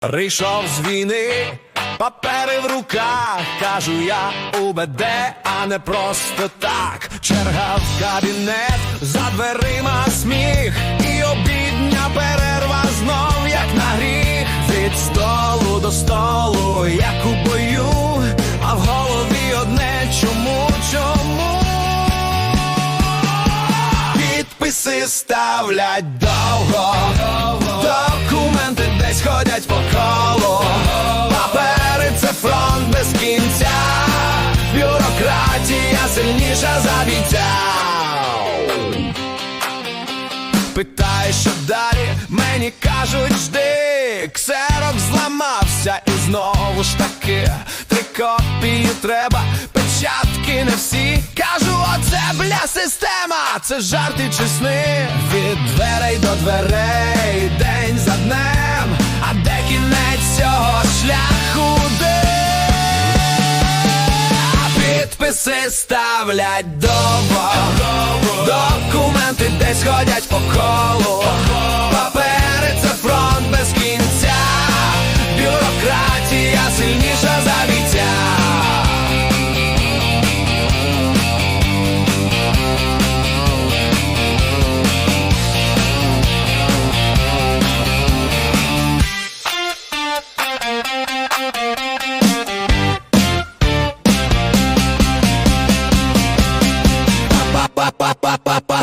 Прийшов з війни, папери в руках, кажу я УБД, а не просто так. Черга в кабінет, за дверима сміх, і обідня перерва знов, як на гріх. Від столу до столу, як у бою, а в голові одне чому, чому? Підписи ставлять довго, документи десь ходять по бюрократія сильніша за бійця. Питаю, що далі, мені кажуть, жди, ксерок зламався і знову ж таки три копії треба, печатки не всі. Кажу, оце бля система, це жарти чи сни Від дверей до дверей, Підписи ставлять довго, документи десь ходять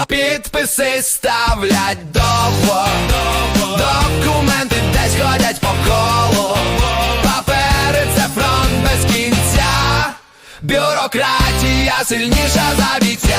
Підписи ставлять довго, документи десь ходять по колу. Папери це фронт без кінця, бюрократія сильніша за бійця.